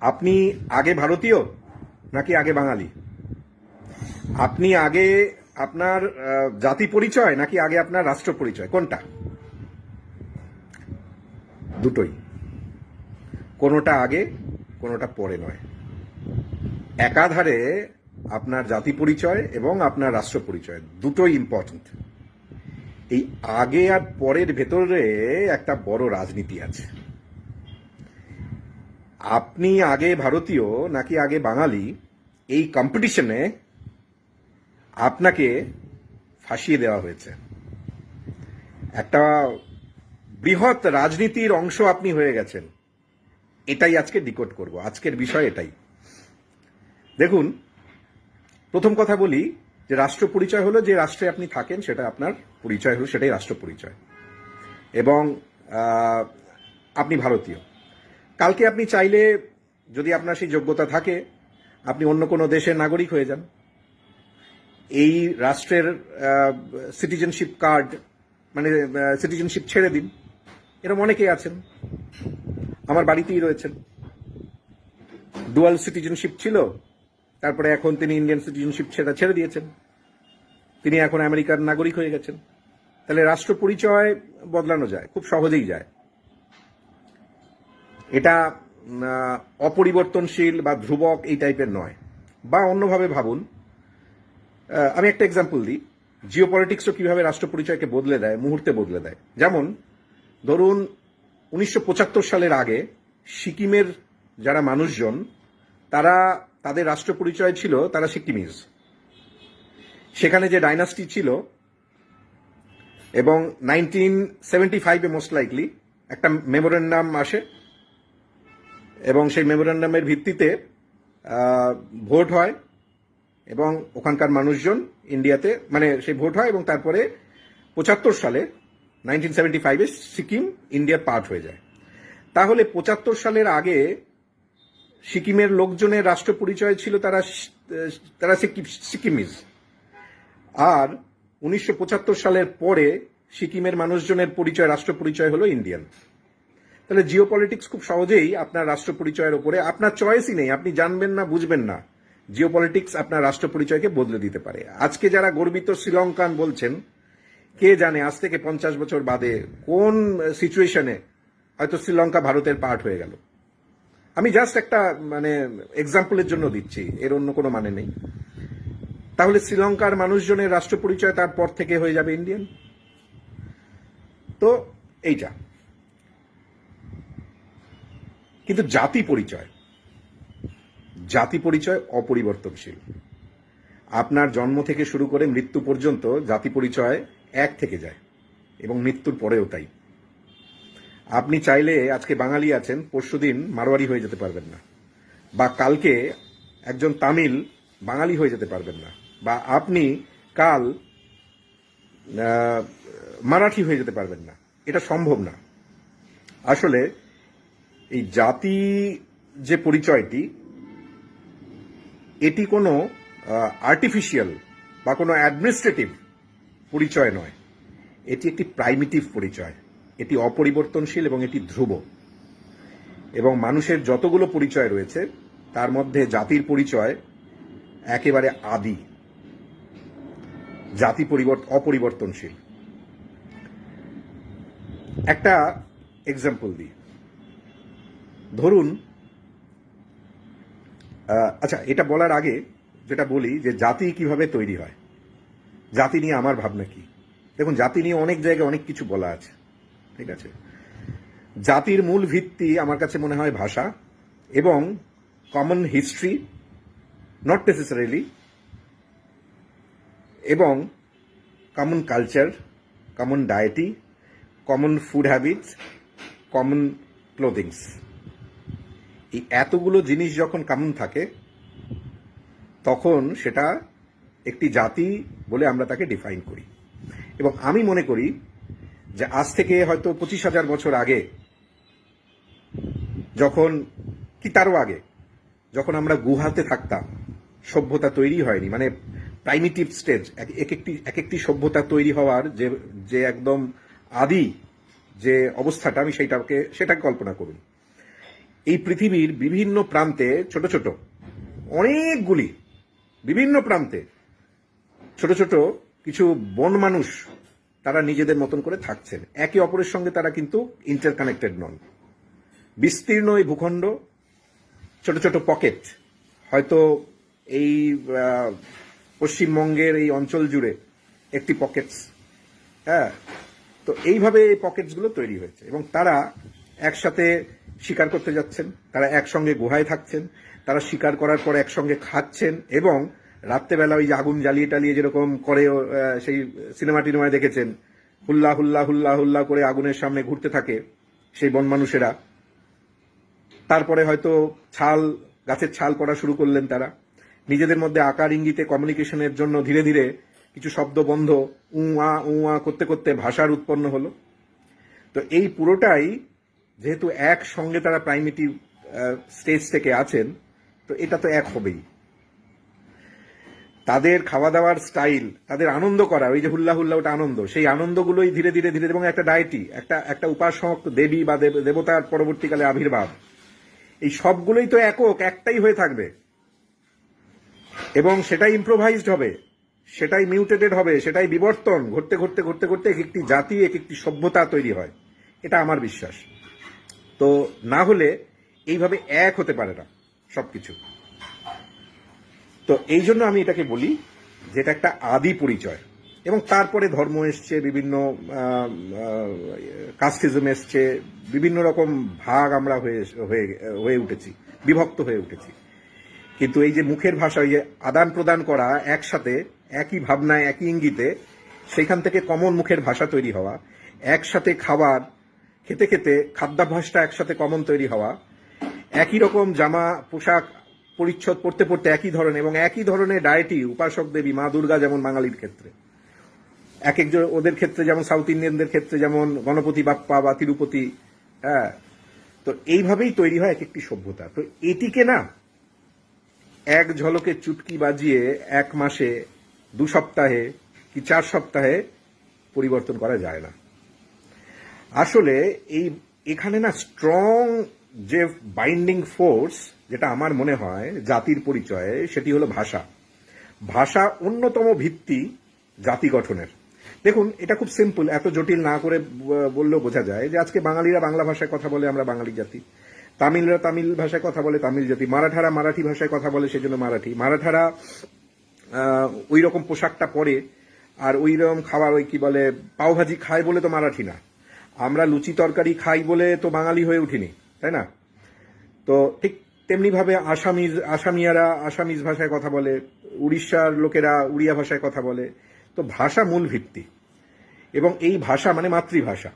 আপনি আগে ভারতীয় নাকি আগে বাঙালি? আপনি আগে আপনার জাতি পরিচয় নাকি আগে আপনার রাষ্ট্র পরিচয়? কোনটা? দুটোই। কোনোটা আগে, কোনোটা পরে নয়। একাধারে আপনার জাতি পরিচয় এবং আপনার রাষ্ট্র পরিচয় দুটোই ইম্পর্ট্যান্ট এই আগে আর পরের ভেতরে একটা বড় রাজনীতি আছে। আপনি আগে ভারতীয় নাকি আগে বাঙালি? এই কম্পিটিশনে আপনাকে ফাঁসিয়ে দেওয়া হয়েছে। একটা বৃহৎ রাজনীতির অংশ আপনি হয়ে গেছেন। এটাই আজকে ডিকোড করব। আজকের বিষয় এটাই। দেখুন, প্রথম কথা বলি যে রাষ্ট্র পরিচয় হলো যে রাষ্ট্রে আপনি থাকেন, সেটা আপনার পরিচয় হলো, সেটাই রাষ্ট্র পরিচয়। এবং আপনি ভারতীয়। কালকে আপনি চাইলে যদি আপনার সেই যোগ্যতা থাকে, আপনি অন্য কোনো দেশের নাগরিক হয়ে যান। এই রাষ্ট্রের সিটিজেনশিপ কার্ড মানে সিটিজেনশিপ ছেড়ে দিন। এরকম অনেকেই আছেন। আমার বাড়িতেই রয়েছেন। ডুয়াল সিটিজেনশিপ ছিল, তারপরে এখন তিনি ইন্ডিয়ান সিটিজেনশিপ ছেড়ে ছেড়ে দিয়েছেন। তিনি এখন আমেরিকার নাগরিক হয়ে গেছেন। তাহলে রাষ্ট্র পরিচয় বদলানো যায়, খুব সহজেই যায়। এটা অপরিবর্তনশীল বা ধ্রুবক এই টাইপের নয়। বা অন্যভাবে ভাবুন আমি একটা এক্সাম্পল দিই। জিও পলিটিক্সও কীভাবে রাষ্ট্র পরিচয়কে বদলে দেয়, মুহূর্তে বদলে দেয়। যেমন, ধরুন, উনিশশো পঁচাত্তর সালের আগে সিকিমের যারা মানুষজন, তারা, তাদের রাষ্ট্র পরিচয় ছিল, তারা সিকিমিজ। সেখানে যে ডাইনাস্টি ছিল, এবং নাইনটিন সেভেন্টি ফাইভে মোস্ট লাইকলি একটা মেমোরেন্ডাম আসে এবং সেই মেমোরেন্ডামের ভিত্তিতে ভোট হয় এবং ওখানকার মানুষজন ইন্ডিয়াতে মানে সেই ভোট হয় এবং তারপরে পঁচাত্তর সালে নাইনটিন সেভেন্টি ফাইভে সিকিম, ইন্ডিয়ার পার্ট হয়ে যায়। তাহলে পঁচাত্তর সালের আগে সিকিমের লোকজনের রাষ্ট্র পরিচয় ছিল তারা তারা সিকিম- সিকিমিজ। আর উনিশশো পঁচাত্তর সালের পরে সিকিমের মানুষজনের পরিচয় রাষ্ট্র পরিচয় হলো ইন্ডিয়ান। তাহলে জিও পলিটিক্স খুব সহজেই আপনার রাষ্ট্র পরিচয়ের ওপরে আপনার চয়েসই নেই, আপনি জানবেন না, বুঝবেন না। জিও পলিটিক্স আপনার রাষ্ট্র পরিচয়কে বদলে দিতে পারে। আজকে যারা গর্বিত শ্রীলঙ্কান বলছেন, কে জানে আজ থেকে পঞ্চাশ বছর বাদে কোন সিচুয়েশনে হয়তো শ্রীলঙ্কা ভারতের পার্ট হয়ে গেল। আমি জাস্ট একটা মানে এক্সাম্পলের জন্য দিচ্ছি, এর অন্য কোনো মানে নেই। তাহলে শ্রীলঙ্কার মানুষজনের রাষ্ট্র পরিচয় তারপর থেকে হয়ে যাবে ইন্ডিয়ান তো, এইটা। কিন্তু জাতি পরিচয়। জাতি পরিচয় অপরিবর্তনশীল। আপনার জন্ম থেকে শুরু করে মৃত্যু পর্যন্ত জাতি পরিচয় এক থেকে যায় এবং মৃত্যুর পরেও তাই। আপনি চাইলে আজকে বাঙালি আছেন পরশুদিন মারোয়ারি হয়ে যেতে পারবেন না। বা কালকে একজন তামিল বাঙালি হয়ে যেতে পারবেন না। বা আপনি কাল মারাঠি হয়ে যেতে পারবেন না। এটা সম্ভব না। আসলে এই জাতি যে পরিচয়টি, এটি কোনো আর্টিফিশিয়াল বা কোনো অ্যাডমিনিস্ট্রেটিভ পরিচয় নয়। এটি একটি প্রাইমিটিভ পরিচয়। এটি অপরিবর্তনশীল এবং এটি ধ্রুব। এবং মানুষের যতগুলো পরিচয় রয়েছে, তার মধ্যে জাতির পরিচয় একেবারে আদি। জাতি পরিবর্ত, অপরিবর্তনশীল। একটা এক্সাম্পল দিই। ধরুন আচ্ছা এটা বলার আগে যেটা বলি যে জাতি কীভাবে তৈরি হয়? জাতি নিয়ে আমার ভাবনা কি? দেখুন, জাতি নিয়ে অনেক জায়গায় অনেক কিছু বলা আছে, ঠিক আছে? জাতির মূল ভিত্তি আমার কাছে মনে হয় ভাষা এবং কমন হিস্ট্রি নট নেসেসারিলি এবং common culture common deity common food habits common clothings এই এতগুলো জিনিস যখন কমন থাকে, তখন সেটা একটি জাতি বলে আমরা তাকে ডিফাইন করি। এবং আমি মনে করি যে আজ থেকে হয়তো পঁচিশ হাজার বছর আগে, যখন কি তারও আগে, যখন আমরা গুহাতে থাকতাম, সভ্যতা তৈরি হয়নি মানে প্রাইমিটিভ স্টেজ এক একটি এক একটি সভ্যতা তৈরি হওয়ার যে যে একদম আদি যে অবস্থাটা, আমি সেইটাকে, সেটাকে কল্পনা করুন। এই পৃথিবীর বিভিন্ন প্রান্তে ছোট ছোট, অনেকগুলি বিভিন্ন প্রান্তে ছোট ছোট কিছু বন মানুষ তারা নিজেদের মতন করে থাকছেন। একে অপরের সঙ্গে তারা কিন্তু ইন্টারকানেক্টেড নন। বিস্তীর্ণ এই ভূখণ্ড, ছোট ছোট পকেট, হয়তো এই পশ্চিমবঙ্গের এই অঞ্চল জুড়ে একটি পকেটস। হ্যাঁ তো এইভাবে এই পকেটসগুলো তৈরি হয়েছে এবং তারা একসাথে শিকার করতে যাচ্ছেন, তারা একসঙ্গে গুহায় থাকছেন, তারা শিকার করার পর একসঙ্গে খাচ্ছেন এবং রাত্রেবেলা ওই আগুন জ্বালিয়ে টালিয়ে যেরকম করে সেই সিনেমা টিনেমায় দেখেছেন, হুল্লা হুল্লা হুল্লা হুল্লা করে আগুনের সামনে ঘুরতে থাকে সেই বন মানুষেরা। তারপরে হয়তো ছাল, গাছের ছাল পড়া শুরু করলেন তারা। নিজেদের মধ্যে আকার ইঙ্গিতে কমিউনিকেশনের জন্য ধীরে ধীরে কিছু শব্দ বন্ধ, উঁ, আ উঁ, আ করতে করতে ভাষার উৎপন্ন হলো। তো এই পুরোটাই যেহেতু একসঙ্গে তারা প্রাইমেটিভ স্টেজ থেকে আছেন, তো এটা তো এক হবেই। তাদের খাওয়া দাওয়ার স্টাইল তাদের আনন্দ করা, ওই যে হুল্লা হুল্লা, ওটা আনন্দ, সেই আনন্দগুলোই ধীরে ধীরে ধীরে এবং একটা ডায়েটি একটা একটা উপাসক, দেবী বা দেব- দেবতার পরবর্তীকালে আবির্ভাব। এই সবগুলোই তো একক, একটাই হয়ে থাকবে। এবং সেটাই ইম্প্রোভাইজড হবে, সেটাই মিউটেটেড হবে, সেটাই বিবর্তন, ঘটতে ঘটতে ঘটতে ঘটতে এক একটি জাতি, এক একটি সভ্যতা তৈরি হয়। এটা আমার বিশ্বাস। তো না হলে এইভাবে এক হতে পারে না সবকিছু। তো এই জন্য আমি এটাকে বলি যেটা একটা আদি পরিচয়। এবং তারপরে ধর্ম এসছে, বিভিন্ন কাস্টিজম এসছে, বিভিন্ন রকম ভাগ আমরা হয়ে হয়ে উঠেছি, বিভক্ত হয়ে উঠেছি। কিন্তু এই যে মুখের ভাষা ওই যে আদান প্রদান করা একসাথে, একই ভাবনায়, একই ইঙ্গিতে সেখান থেকে কমন মুখের ভাষা তৈরি হওয়া, একসাথে খাবার খেতে খেতে খাদ্যাভ্যাসটা একসাথে কমন তৈরি হওয়া, একই রকম জামা, পোশাক পরিচ্ছদ পড়তে পড়তে একই ধরনের এবং একই ধরনের ডায়েটি উপাসক দেবী মা দুর্গা যেমন বাঙালির ক্ষেত্রে। এক একজন ওদের ক্ষেত্রে যেমন সাউথ ইন্ডিয়ানদের ক্ষেত্রে যেমন গণপতি বাপ্পা বা তিরুপতি হ্যাঁ তো এইভাবেই তৈরি হয় এক একটি সভ্যতা। তো এটিকে না এক ঝলকে চুটকি বাজিয়ে এক মাসে দু সপ্তাহে কি চার সপ্তাহে পরিবর্তন করা যায় না। আসলে এই, এখানে না স্ট্রং যে বাইন্ডিং ফোর্স যেটা আমার মনে হয়, জাতির পরিচয়ে, সেটি হলো ভাষা। ভাষা অন্যতম ভিত্তি জাতি গঠনের। দেখুন, এটা খুব সিম্পল এত জটিল না করে বললেও বোঝা যায় যে আজকে বাঙালিরা বাংলা ভাষায় কথা বলে, আমরা বাঙালি জাতি। তামিলরা তামিল ভাষায় কথা বলে, তামিল জাতি। মারাঠারা মারাঠি ভাষায় কথা বলে, সেজন্য মারাঠি। মারাঠারা ওই রকম পোশাকটা পরে, আর ওই রকম খাবার ওই কি বলে, পাওভাজি খায় বলে তো মারাঠি না। আমরা লুচি তরকারি খাই বলে তো বাঙালি হয়ে উঠিনি, তাই না? তো ঠিক তেমনি ভাবে আসামিজ, আসামিয়ারা আসামিজ ভাষায় কথা বলে, উড়িষ্যার লোকেরা উড়িয়া ভাষায় কথা বলে, তো ভাষা মূল ভিত্তি। এবং এই ভাষা মানে মাতৃভাষা।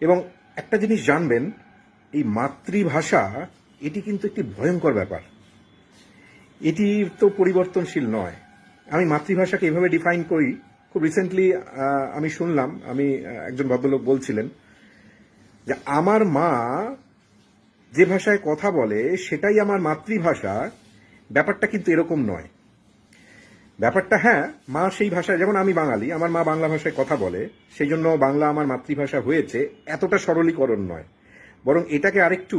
এবং একটা জিনিস জানবেন, এই মাতৃভাষা, এটি কিন্তু একটি ভয়ঙ্কর ব্যাপার। এটি তো পরিবর্তনশীল নয়। আমি মাতৃভাষাকে এভাবে ডিফাইন করি খুব রিসেন্টলি আমি শুনলাম, আমি একজন ভদ্রলোক বলছিলেন যে আমার মা যে ভাষায় কথা বলে, সেটাই আমার মাতৃভাষা, ব্যাপারটা কিন্তু এরকম নয়। ব্যাপারটা হ্যাঁ মা সেই ভাষায়, যেমন আমি বাঙালি, আমার মা বাংলা ভাষায় কথা বলে সেই জন্য বাংলা আমার মাতৃভাষা হয়েছে, এতটা সরলীকরণ নয়। বরং এটাকে আরেকটু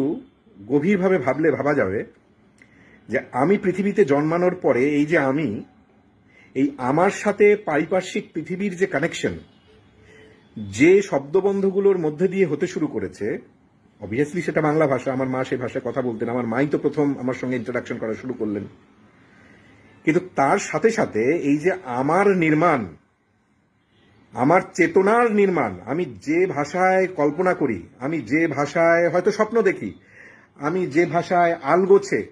গভীরভাবে ভাবলে ভাবা যাবে যে আমি পৃথিবীতে জন্মানোর পরে এই যে আমি এই আমার সাথে পারিপার্শ্বিক পৃথিবীর যে কানেকশন যে শব্দবন্ধগুলোর মধ্যে দিয়ে হতে শুরু করেছে অবভিয়াসলি সেটা বাংলা ভাষা, আমার মা সেই ভাষায় কথা বলতেন, আমার মাই তো প্রথম আমার সঙ্গে ইন্টারাকশন করা শুরু করলেন। কিন্তু তার সাথে সাথে এই যে আমার নির্মাণ, আমার চেতনার নির্মাণ, আমি যে ভাষায় কল্পনা করি, আমি যে ভাষায় হয়তো স্বপ্ন দেখি, আমি যে ভাষায় আলগোছে,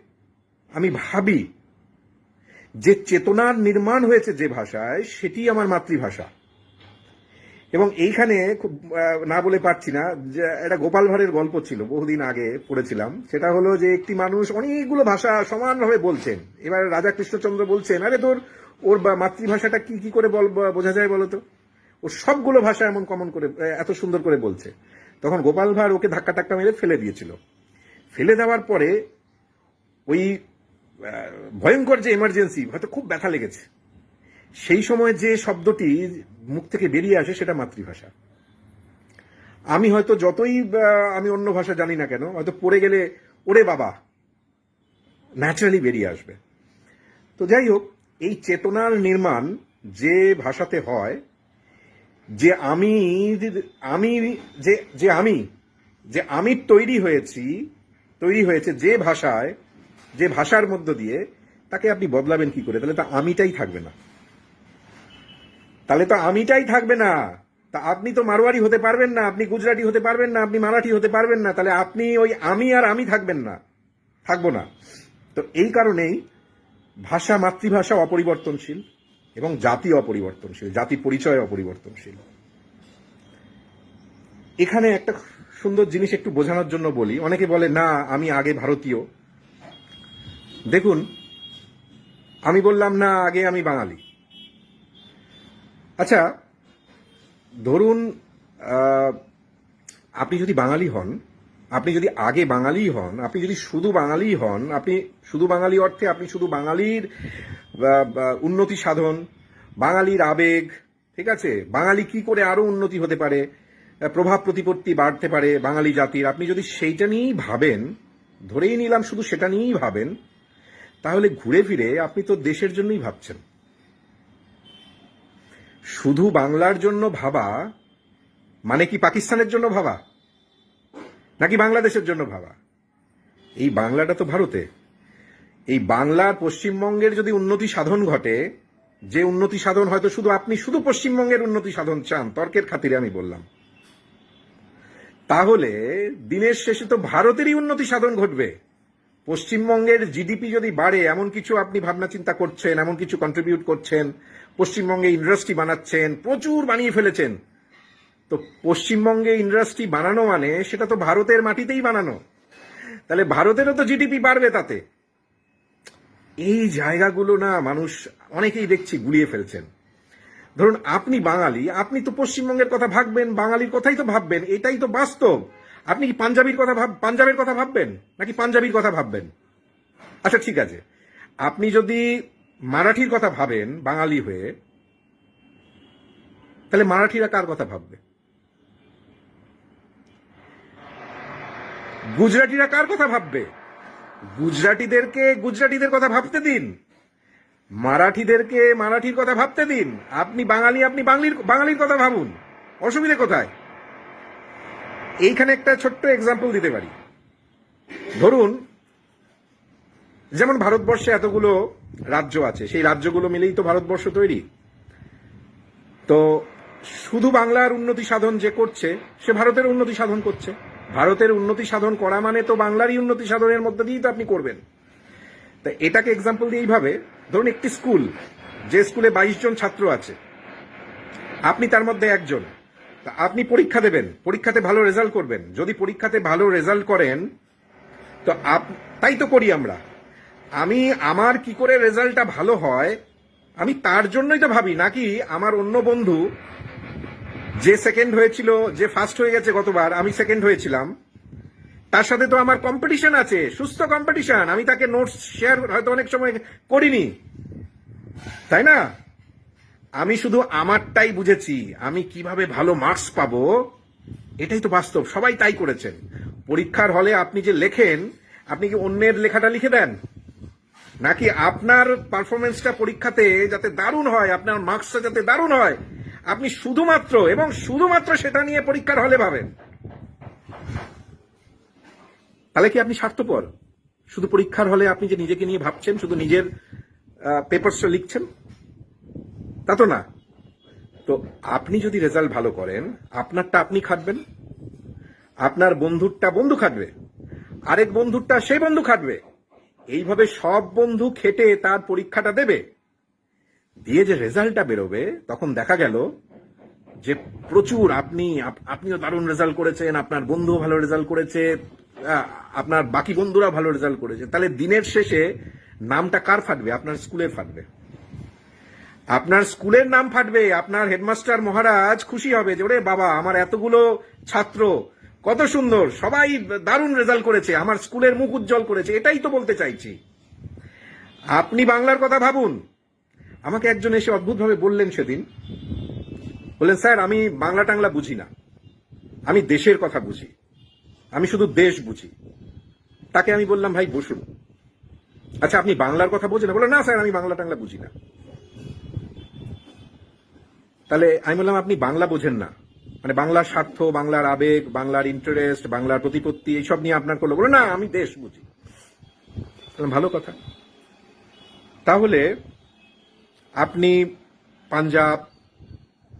আমি ভাবি যে চেতনার নির্মাণ হয়েছে যে ভাষায়, সেটি আমার মাতৃভাষা। এবং এইখানে খুব না বলে পারছি না, যে একটা গোপাল ভাঁড়ের গল্প ছিল, বহুদিন আগে পড়েছিলাম। সেটা হলো যে একটি মানুষ অনেকগুলো ভাষা সমানভাবে বলছেন। এবার রাজা কৃষ্ণচন্দ্র বলছেন, আরে তোর, ওর বা- মাতৃভাষাটা কি কি করে বোঝা যায় বলতো? ও সবগুলো ভাষা এমন কমন করে এত সুন্দর করে বলছে। তখন গোপাল ভাঁড় ওকে ধাক্কা টাক্কা মেরে ফেলে দিয়েছিল। ফেলে দেওয়ার পরে ওই ভয়ঙ্কর যে এমার্জেন্সি হয়তো খুব ব্যথা লেগেছে। সেই সময় যে শব্দটি মুখ থেকে বেরিয়ে আসে, সেটা মাতৃভাষা। আমি হয়তো যতই আমি অন্য ভাষা জানি না কেন, হয়তো পড়ে গেলে, ওরে বাবা ন্যাচারালি বেরিয়ে আসবে। তো যাই হোক, এই চেতনার নির্মাণ যে ভাষাতে হয়, যে আমি আমি যে যে আমি যে আমি তৈরি হয়েছি, তৈরি হয়েছে যে ভাষায় যে ভাষার মধ্য দিয়ে তাকে আপনি বদলাবেন কি করে? তাহলে তো আমিটাই থাকবে না। তাহলে তো আমিটাই থাকবে না। তা আপনি তো মারোয়ারি হতে পারবেন না, আপনি গুজরাটি হতে পারবেন না, আপনি মারাঠি হতে পারবেন না, তাহলে আপনি ওই আমি আর আমি থাকবেন না, থাকব না। তো এই কারণেই ভাষা মাতৃভাষা অপরিবর্তনশীল এবং জাতি অপরিবর্তনশীল, জাতি পরিচয় অপরিবর্তনশীল। এখানে একটা সুন্দর জিনিস একটু বোঝানোর জন্য বলি। অনেকে বলে, না, আমি আগে ভারতীয়। দেখুন, আমি বললাম, না, আগে আমি বাঙালি। আচ্ছা ধরুন আপনি যদি বাঙালি হন, আপনি যদি আগে বাঙালি হন, আপনি যদি শুধু বাঙালি হন, আপনি শুধু বাঙালি অর্থে আপনি শুধু বাঙালির উন্নতি সাধন, বাঙালির আবেগ, ঠিক আছে? বাঙালি কি করে আরও উন্নতি হতে পারে? প্রভাব প্রতিপত্তি বাড়তে পারে বাঙালি জাতির। আপনি যদি সেইটা নিয়েই ভাবেন, ধরেই নিলাম শুধু সেটা নিয়েই ভাবেন তাহলে ঘুরে ফিরে আপনি তো দেশের জন্যই ভাবছেন। শুধু বাংলার জন্য ভাবা মানে কি পাকিস্তানের জন্য ভাবা? নাকি বাংলাদেশের জন্য ভাবা? এই বাংলাটা তো ভারতে। এই বাংলার পশ্চিমবঙ্গের যদি উন্নতি সাধন ঘটে, যে উন্নতি সাধন হয়তো শুধু আপনি, শুধু পশ্চিমবঙ্গের উন্নতি সাধন চান, তর্কের খাতিরে আমি বললাম। তাহলে দিনের শেষে তো ভারতেরই উন্নতি সাধন ঘটবে। পশ্চিমবঙ্গের জিডিপি যদি বাড়ে, এমন কিছু আপনি ভাবনা চিন্তা করছেন, এমন কিছু কন্ট্রিবিউট করছেন, পশ্চিমবঙ্গে ইন্ডাস্ট্রি বানাচ্ছেন, প্রচুর বানিয়ে ফেলেছেন। তো পশ্চিমবঙ্গে ইন্ডাস্ট্রি বানানো মানে সেটা তো ভারতের মাটিতেই বানানো। তাহলে ভারতেরও তো জিডিপি বাড়বে তাতে। এই জায়গাগুলো না মানুষ অনেকেই দেখছি গুলিয়ে ফেলছেন। ধরুন, আপনি বাঙালি, আপনি তো পশ্চিমবঙ্গের কথা ভাববেন, বাঙালির কথাই তো ভাববেন, এটাই তো বাস্তব। আপনি কি পাঞ্জাবির কথা ভাব পাঞ্জাবের কথা ভাববেন? নাকি পাঞ্জাবির কথা ভাববেন? আচ্ছা ঠিক আছে। আপনি যদি মারাঠির কথা ভাবেন, বাঙালি হয়ে, তাহলে মারাঠিরা কার কথা ভাববে? গুজরাটিরা কার কথা ভাববে? গুজরাটিদেরকে গুজরাটিদের কথা ভাবতে দিন। মারাঠিদেরকে মারাঠির কথা ভাবতে দিন। আপনি বাঙালি, আপনি বাঙালির বাঙালির কথা ভাবুন। অসুবিধে কোথায়? এইখানে একটা ছোট্ট এক্সাম্পল দিতে পারি। ধরুন, যেমন ভারতবর্ষে এতগুলো রাজ্য আছে, সেই রাজ্যগুলো মিলেই তো ভারতবর্ষ তৈরি। তো শুধু বাংলার উন্নতি সাধন যে করছে, সে ভারতের উন্নতি সাধন করছে। ভারতের উন্নতি সাধন করা মানে তো বাংলারই উন্নতি সাধনের মধ্যে দিয়েই তো আপনি করবেন। তা এটাকে এক্সাম্পল দিয়ে এইভাবে, ধরুন একটি স্কুল যে স্কুলে বাইশ জন ছাত্র আছে। আপনি তার মধ্যে একজন। তা আপনি পরীক্ষা দেবেন, পরীক্ষাতে ভালো রেজাল্ট করবেন। যদি পরীক্ষাতে ভালো রেজাল্ট করেন, তো আপ, তাই তো করি আমরা। আমি, আমার কি করে রেজাল্টটা ভালো হয়, আমি তার জন্যই তো ভাবি, নাকি আমার অন্য বন্ধু যে সেকেন্ড হয়েছিল, যে ফার্স্ট হয়ে গেছে গতবার, আমি সেকেন্ড হয়েছিলাম। তার সাথে তো আমার কম্পিটিশন আছে, সুস্থ কম্পিটিশন আমি তাকে নোটস শেয়ার হয়তো অনেক সময় করিনি। তাই না? আমি শুধু আমারটাই বুঝেছি। আমি কীভাবে ভালো মার্কস পাবো, এটাই তো বাস্তব। সবাই তাই করেছেন। পরীক্ষার হলে আপনি যে লেখেন, আপনি কি অন্যের লেখাটা লিখে দেন? নাকি আপনার পারফরমেন্সটা পরীক্ষাতে যাতে দারুণ হয়, আপনার মার্কসটা যাতে দারুণ হয়? আপনি শুধুমাত্র, এবং শুধুমাত্র সেটা নিয়ে পরীক্ষার হলে ভাবেন। তাহলে কি আপনি স্বার্থপর? শুধু পরীক্ষার হলে আপনি যে নিজেকে নিয়ে ভাবছেন, শুধু নিজের পেপারসটা লিখছেন? তা তো না। তো আপনি যদি রেজাল্ট ভালো করেন, আপনারটা আপনি খাটবেন। আপনার বন্ধুরটা বন্ধু খাটবে। আরেক বন্ধুরটা সেই বন্ধু খাটবে। এইভাবে সব বন্ধু খেটে তার পরীক্ষাটা দেবে। দিয়ে যে রেজাল্টটা বেরোবে, তখন দেখা গেল যে প্রচুর আপনি, আপ- আপনিও দারুণ রেজাল্ট করেছেন, আপনার বন্ধুও ভালো রেজাল্ট করেছে আপনার বাকি বন্ধুরা ভালো রেজাল্ট করেছে। তাহলে দিনের শেষে নামটা কার ফাটবে? আপনার স্কুলের ফাটবে। আপনার স্কুলের নাম ফাটবে, আপনার হেডমাস্টার মহারাজ খুশি হবে যে, ওরে বাবা, আমার এতগুলো ছাত্র, কত সুন্দর, সবাই দারুণ রেজাল্ট করেছে, আমার স্কুলের মুখ উজ্জ্বল করেছে। এটাই তো বলতে চাইছি। আপনি বাংলার কথা ভাবুন। আমাকে একজন এসে অদ্ভুতভাবে বললেন সেদিন। বললেন, স্যার, আমি বাংলা টাংলা বুঝি না। আমি দেশের কথা বুঝি। আমি শুধু দেশ বুঝি। তাকে আমি বললাম, ভাই, বসুন। আচ্ছা আপনি বাংলার কথা বোঝেন বলে না, স্যার, আমি বাংলা টাংলা বুঝি না। তাহলে আমি বললাম, আপনি বাংলা বোঝেন না। মানে বাংলার স্বার্থ, বাংলার আবেগ, বাংলার ইন্টারেস্ট বাংলার প্রতিপত্তি, এইসব নিয়ে আপনার করল বলে, না, আমি দেশ বুঝি। ভালো কথা। তাহলে আপনি পাঞ্জাব,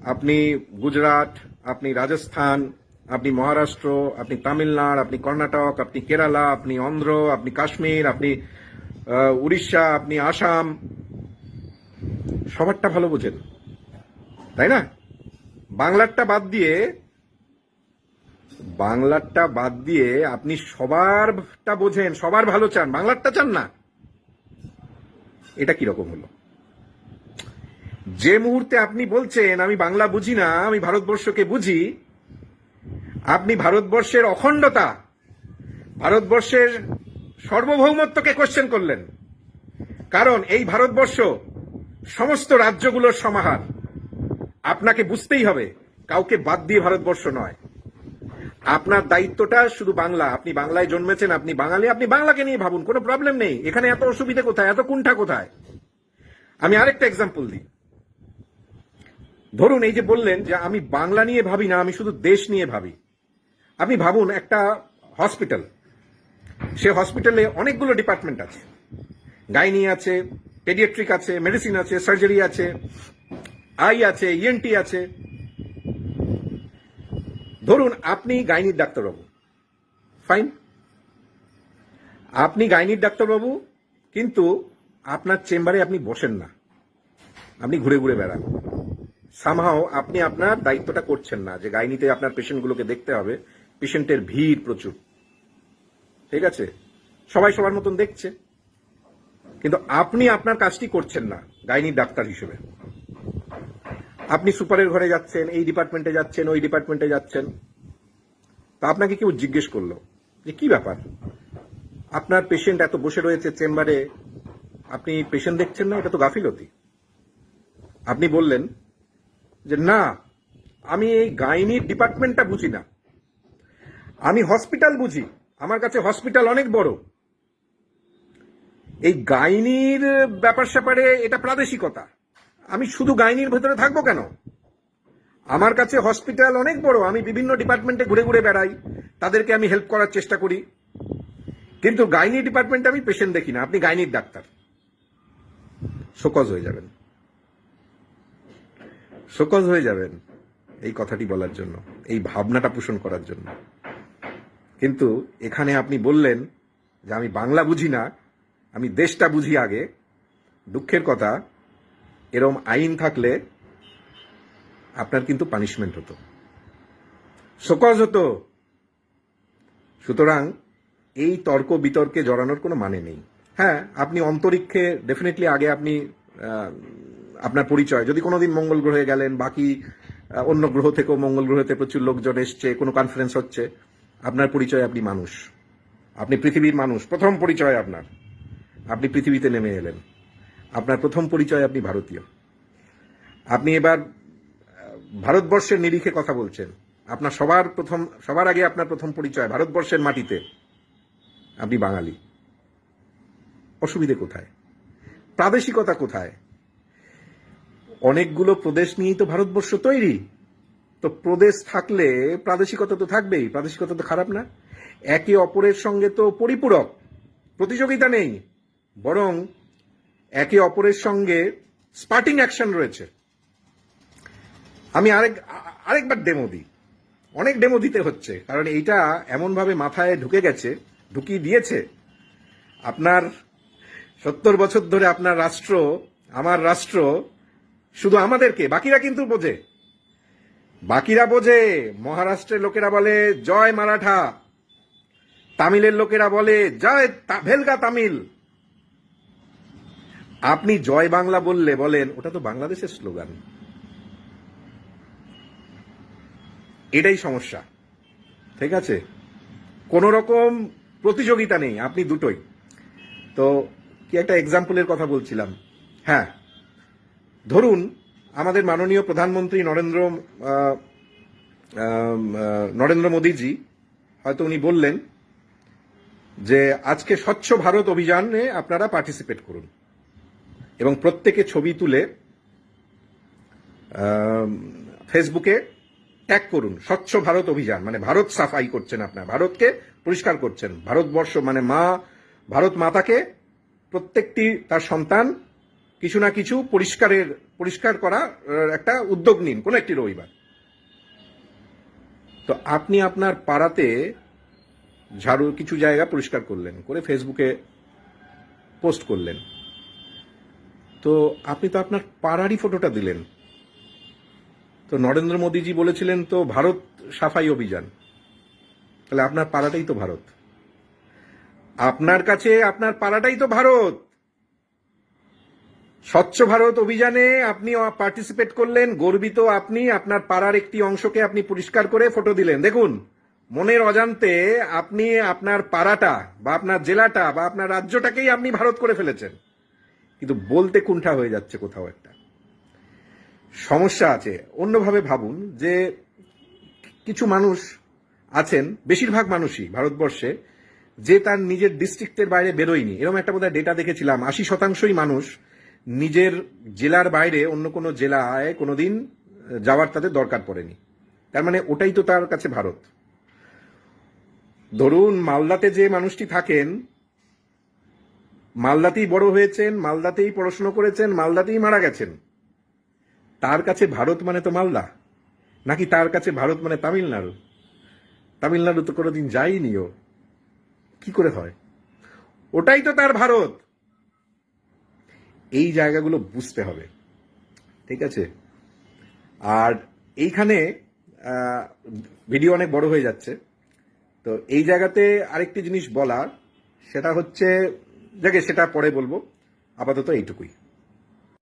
আপনি গুজরাট, আপনি রাজস্থান, আপনি মহারাষ্ট্র, আপনি তামিলনাড়ু, আপনি কর্ণাটক, আপনি কেরালা, আপনি অন্ধ্র, আপনি কাশ্মীর, আপনি উড়িষ্যা, আপনি আসাম, সবারটা ভালো বোঝেন। তাই না? বাংলারটা বাদ দিয়ে, বাংলারটা বাদ দিয়ে আপনি সবারটা বোঝেন, সবার ভালো চান। বাংলারটা চান না। এটা কীরকম হলো? যে মুহূর্তে আপনি বলছেন, আমি বাংলা বুঝি না, আমি ভারতবর্ষকে বুঝি, আপনি ভারতবর্ষের অখণ্ডতা, ভারতবর্ষের সার্বভৌমত্বকে কোশ্চেন করলেন। কারণ এই ভারতবর্ষ সমস্ত রাজ্যগুলোর সমাহার। আপনাকে বুঝতেই হবে, কাউকে বাদ দিয়ে ভারতবর্ষ নয়। আপনার দায়িত্বটা শুধু বাংলা, আপনি বাংলায় জন্মেছেন, আপনি বাঙালি, আপনি বাংলাকে নিয়ে ভাবুন, কোনো প্রবলেম নেই। এখানে এত অসুবিধা কোথায়, এত কুণ্ঠা কোথায়? আমি আরেকটা এক্সাম্পল দিই। ধরুন এই যে বললেন যে আমি বাংলা নিয়ে ভাবি না, আমি শুধু দেশ নিয়ে ভাবি। আপনি ভাবুন একটা হসপিটাল সে হসপিটালে অনেকগুলো ডিপার্টমেন্ট আছে। গাইনি আছে পেডিয়াট্রিক আছে মেডিসিন আছে সার্জারি আছে। আই আছে ইএনটি আছে। ধরুন আপনি গাইনির ডাক্তারবাবু। ফাইন আপনি গাইনির ডাক্তারবাবু, কিন্তু আপনার চেম্বারে আপনি বসেন না। আপনি ঘুরে ঘুরে বেড়ান। সামহাও আপনি আপনার দায়িত্বটা করছেন না যে গাইনিতে আপনার পেশেন্টগুলোকে দেখতে হবে। পেশেন্টের ভিড় প্রচুর। ঠিক আছে? সবাই সবার মতন দেখছে। কিন্তু আপনি আপনার কাজটি করছেন না গাইনির ডাক্তার হিসেবে। আপনি সুপারের ঘরে যাচ্ছেন, এই ডিপার্টমেন্টে যাচ্ছেন, ওই ডিপার্টমেন্টে যাচ্ছেন। তা আপনাকে কেউ জিজ্ঞেস করল যে, কি ব্যাপার? আপনার পেশেন্ট এত বসে রয়েছে চেম্বারে আপনি পেশেন্ট দেখছেন না? এটা তো গাফিলতি। আপনি বললেন যে, না, আমি এই গাইনির ডিপার্টমেন্টটা বুঝি না। আমি হসপিটাল বুঝি। আমার কাছে হসপিটাল অনেক বড়। এই গাইনির ব্যাপার স্যাপারে এটা প্রাদেশিকতা। আমি শুধু গাইনির ভেতরে থাকব কেন? আমার কাছে হসপিটাল অনেক বড়, আমি বিভিন্ন ডিপার্টমেন্টে ঘুরে ঘুরে বেড়াই, তাদেরকে আমি হেল্প করার চেষ্টা করি। কিন্তু গাইনি ডিপার্টমেন্টে আমি পেশেন্ট দেখি না, আপনি গাইনির ডাক্তার। শোকজ হয়ে যাবেন। শোকজ হয়ে যাবেন এই কথাটি বলার জন্য, এই ভাবনাটা পোষণ করার জন্য। কিন্তু এখানে আপনি বললেন যে আমি বাংলা বুঝি না, আমি দেশটা বুঝি আগে। দুঃখের কথা এরম আইন থাকলে আপনার কিন্তু পানিশমেন্ট হতো। শোকজ হতো। সুতরাং এই তর্ক বিতর্কে জড়ানোর কোনো মানে নেই। হ্যাঁ আপনি অন্তরিক্ষে ডেফিনেটলি আগে আপনি আপনার পরিচয়, যদি কোনোদিন মঙ্গল গ্রহে গেলেন, বাকি অন্য গ্রহ থেকেও মঙ্গল গ্রহেতে প্রচুর লোকজন এসছে, কোনো কনফারেন্স হচ্ছে, আপনার পরিচয় আপনি মানুষ। আপনি পৃথিবীর মানুষ, প্রথম পরিচয় আপনার। আপনি পৃথিবীতে নেমে এলেন। আপনার প্রথম পরিচয় আপনি ভারতীয়। আপনি এবার ভারতবর্ষের নিরিখে কথা বলছেন। আপনার সবার প্রথম, সবার আগে আপনার প্রথম পরিচয় ভারতবর্ষের মাটিতে। আপনি বাঙালি। অসুবিধে কোথায়? প্রাদেশিকতা কোথায়? অনেকগুলো প্রদেশ নিয়েই তো ভারতবর্ষ তৈরি। তো প্রদেশ থাকলে প্রাদেশিকতা তো থাকবেই। প্রাদেশিকতা তো খারাপ না। একে অপরের সঙ্গে তো পরিপূরক। প্রতিযোগিতা নেই। বরং একে অপরের সঙ্গে স্পার্টিং অ্যাকশন রয়েছে। আমি আরেক, আরেকবার ডেমো দিই। অনেক ডেমো দিতে হচ্ছে, কারণ এইটা এমনভাবে মাথায় ঢুকে গেছে, ঢুকিয়ে দিয়েছে। আপনার সত্তর বছর ধরে আপনার রাষ্ট্র, আমার রাষ্ট্র, শুধু আমাদেরকে, বাকিরা কিন্তু বোঝে। বাকিরা বোঝে, মহারাষ্ট্রের লোকেরা বলে, জয় মারাঠা। তামিলের লোকেরা বলে, জয় ভেলগা তামিল। আপনি জয় বাংলা বললে বলেন, ওটা তো বাংলাদেশের স্লোগান। এটাই সমস্যা। ঠিক আছে? কোন রকম প্রতিযোগিতা নেই, আপনি দুটোই। তো কি একটা এক্সাম্পলের কথা বলছিলাম? হ্যাঁ। ধরুন, আমাদের মাননীয় প্রধানমন্ত্রী নরেন্দ্র নরেন্দ্র মোদীজি, হয়তো উনি বললেন যে, আজকে স্বচ্ছ ভারত অভিযানে আপনারা পার্টিসিপেট করুন। এবং প্রত্যেকে ছবি তুলে ফেসবুকে ট্যাগ করুন। স্বচ্ছ ভারত অভিযান মানে ভারত সাফাই করছেন আপনার, ভারতকে পরিষ্কার করছেন। ভারতবর্ষ মানে মা, ভারত মাতাকে প্রত্যেকটি তার সন্তান কিছু না কিছু পরিষ্কারের, পরিষ্কার করা একটা উদ্যোগ নিন, কোন একটি রবিবার। তো আপনি আপনার পাড়াতে ঝাড়ু কিছু জায়গা পরিষ্কার করলেন, করে ফেসবুকে পোস্ট করলেন। তো আপনি তো আপনার পাড়ারই ফটোটা দিলেন। তো নরেন্দ্র মোদীজি বলেছিলেন তো, ভারত সাফাই অভিযান। তাহলে আপনার পাড়াটাই তো ভারত। আপনার কাছে, আপনার পাড়াটাই তো ভারত। স্বচ্ছ ভারত অভিযানে আপনি পার্টিসিপেট করলেন, গর্বিত আপনি, আপনার পাড়ার একটি অংশকে আপনি পরিষ্কার করে ফটো দিলেন। দেখুন, মনের অজান্তে আপনি আপনার পাড়াটা বা আপনার জেলাটা বা আপনার রাজ্যটাকেই আপনি ভারত করে ফেলেছেন। কিন্তু বলতে কুণ্ঠা হয়ে যাচ্ছে কোথাও একটা। সমস্যা আছে। অন্যভাবে ভাবুন যে কিছু মানুষ আছেন, বেশিরভাগ মানুষই ভারতবর্ষে, যে তার নিজের ডিস্ট্রিক্টের বাইরে বেরোয়নি। এরকম একটা বোধহয় ডেটা দেখেছিলাম। আশি শতাংশই মানুষ নিজের জেলার বাইরে অন্য কোনো জেলায় কোনোদিন যাওয়ার তাদের দরকার পড়েনি। তার মানে ওটাই তো তার কাছে ভারত। ধরুন মালদাতে যে মানুষটি থাকেন মালদাতেই বড় হয়েছেন, মালদাতেই পড়াশুনো করেছেন, মালদাতেই মারা গেছেন। তার কাছে ভারত মানে তো মালদা। নাকি তার কাছে ভারত মানে তামিলনাড়ু? তামিলনাড়ু তো কোনোদিন যায়নি ও কি করে হয়? ওটাই তো তার ভারত। এই জায়গাগুলো বুঝতে হবে। ঠিক আছে? আর এইখানে ভিডিও অনেক বড় হয়ে যাচ্ছে। তো এই জায়গাতে আরেকটি জিনিস বলার, সেটা হচ্ছে যাকে সেটা পরে বলব। আপাতত এইটুকুই।